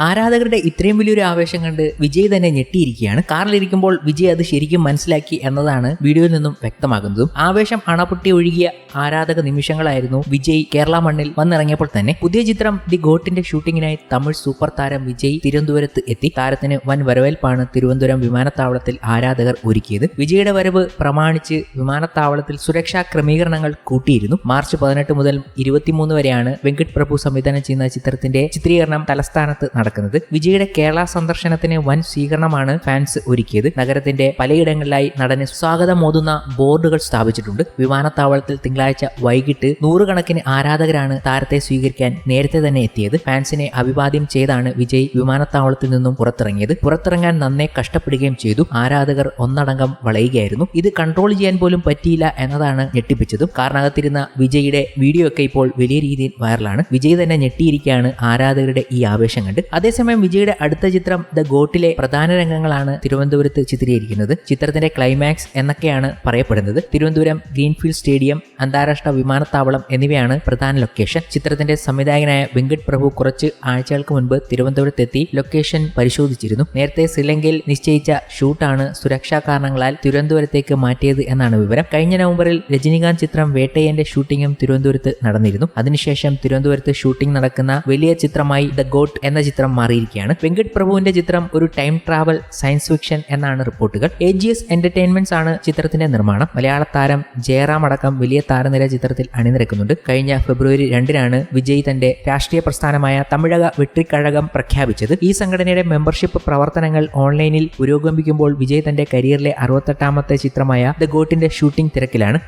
ആരാധകരുടെ ഇത്രയും വലിയൊരു ആവേശം കണ്ട് വിജയ് തന്നെ ഞെട്ടിയിരിക്കുകയാണ്. കാറിലിരിക്കുമ്പോൾ വിജയ് അത് ശരിക്കും മനസ്സിലാക്കി എന്നതാണ് വീഡിയോയിൽ നിന്നും വ്യക്തമാകുന്നതും. ആവേശം അണപൊട്ടി ഒഴുകിയ ആരാധക നിമിഷങ്ങളായിരുന്നു വിജയ് കേരള മണ്ണിൽ വന്നിറങ്ങിയപ്പോൾ തന്നെ. പുതിയ ചിത്രം ദി ഗോട്ടിന്റെ ഷൂട്ടിങ്ങിനായി തമിഴ് സൂപ്പർ താരം വിജയ് തിരുവനന്തപുരത്ത് എത്തി. താരത്തിന് വൻ വരവേൽപ്പാണ് തിരുവനന്തപുരം വിമാനത്താവളത്തിൽ ആരാധകർ ഒരുക്കിയത്. വിജയുടെ വരവ് പ്രമാണിച്ച് വിമാനത്താവളത്തിൽ സുരക്ഷാ ക്രമീകരണങ്ങൾ കൂട്ടിയിരുന്നു. മാർച്ച് പതിനെട്ട് മുതൽ ഇരുപത്തിമൂന്ന് വരെയാണ് വെങ്കട് പ്രഭു സംവിധാനം ചെയ്യുന്ന ചിത്രത്തിന്റെ ചിത്രീകരണം തലസ്ഥാനത്ത് നടക്കുന്നത്. വിജയുടെ കേരള സന്ദർശനത്തിന് വൻ സ്വീകരണമാണ് ഫാൻസ് ഒരുക്കിയത്. നഗരത്തിന്റെ പലയിടങ്ങളിലായി നടന് സ്വാഗതം ഓതുന്ന ബോർഡുകൾ സ്ഥാപിച്ചിട്ടുണ്ട്. വിമാനത്താവളത്തിൽ തിങ്കളാഴ്ച വൈകിട്ട് നൂറുകണക്കിന് ആരാധകരാണ് താരത്തെ സ്വീകരിക്കാൻ നേരത്തെ തന്നെ എത്തിയത്. ഫാൻസിനെ അഭിവാദ്യം ചെയ്താണ് വിജയ് വിമാനത്താവളത്തിൽ നിന്നും പുറത്തിറങ്ങിയത്. പുറത്തിറങ്ങാൻ നന്നേ കഷ്ടപ്പെടുകയും ചെയ്തു. ആരാധകർ ഒന്നടങ്കം വളയുകയായിരുന്നു. ഇത് കൺട്രോൾ ചെയ്യാൻ പോലും പറ്റിയില്ല എന്നതാണ് ഞെട്ടിപ്പിച്ചതും. കാരണകത്തിരുന്ന വിജയുടെ വീഡിയോ ഒക്കെ ഇപ്പോൾ വലിയ രീതിയിൽ വൈറലാണ്. വിജയ് തന്നെ ഞെട്ടിയിരിക്കുകയാണ് ആരാധകരുടെ ഈ ആവേശം കണ്ട്. അതേസമയം വിജയുടെ അടുത്ത ചിത്രം ദ ഗോട്ടിലെ പ്രധാന രംഗങ്ങളാണ് തിരുവനന്തപുരത്ത് ചിത്രീകരിക്കുന്നത്. ചിത്രത്തിന്റെ ക്ലൈമാക്സ് എന്നൊക്കെയാണ് പറയപ്പെടുന്നത്. തിരുവനന്തപുരം ഗ്രീൻഫീൽഡ് സ്റ്റേഡിയം അന്താരാഷ്ട്ര വിമാനത്താവളം എന്നിവയാണ് പ്രധാന ലൊക്കേഷൻ. ചിത്രത്തിന്റെ സംവിധായകനായ വെങ്കട് പ്രഭു കുറച്ച് ആഴ്ചകൾക്ക് മുൻപ് തിരുവനന്തപുരത്തെത്തി ലൊക്കേഷൻ പരിശോധിച്ചിരുന്നു. നേരത്തെ ശ്രീലങ്കയിൽ നിശ്ചയിച്ച ഷൂട്ടാണ് സുരക്ഷാ കാരണങ്ങളാൽ തിരുവനന്തപുരത്തേക്ക് മാറ്റിയത് എന്നാണ് വിവരം. കഴിഞ്ഞ നവംബറിൽ രജനീകാന്ത് ചിത്രം വേട്ടയന്റെ ഷൂട്ടിംഗും തിരുവനന്തപുരത്ത് നടന്നിരുന്നു. അതിനുശേഷം തിരുവനന്തപുരത്ത് ഷൂട്ടിംഗ് നടക്കുന്ന വലിയ ചിത്രമായി ദ ഗോട്ട് എന്ന ചിത്രം മാറിയിരിക്കുകയാണ്. വെങ്കട് പ്രഭുവിന്റെ ചിത്രം ഒരു ടൈം ട്രാവൽ സയൻസ് ഫിക്ഷൻ എന്നാണ് റിപ്പോർട്ടുകൾ. എ ജി എസ് എന്റർടൈൻമെന്റ്സ് ആണ് ചിത്രത്തിന്റെ നിർമ്മാണം. മലയാള താരം ജയറാം അടക്കം വലിയ താരനിര ചിത്രത്തിൽ അണിനിരക്കുന്നുണ്ട്. കഴിഞ്ഞ ഫെബ്രുവരി രണ്ടിനാണ് വിജയ് തന്റെ രാഷ്ട്രീയ പ്രസ്ഥാനമായ തമിഴക വെട്രിക്കഴകം പ്രഖ്യാപിച്ചത്. ഈ സംഘടനയുടെ മെമ്പർഷിപ്പ് പ്രവർത്തനങ്ങൾ ഓൺലൈനിൽ പുരോഗമിക്കുമ്പോൾ വിജയ് തന്റെ കരിയറിലെ അറുപത്തെട്ടാമത്തെ ചിത്രമായ ദ ഗോട്ടിന്റെ ഷൂട്ടിംഗ് തിരക്കിലാണ്.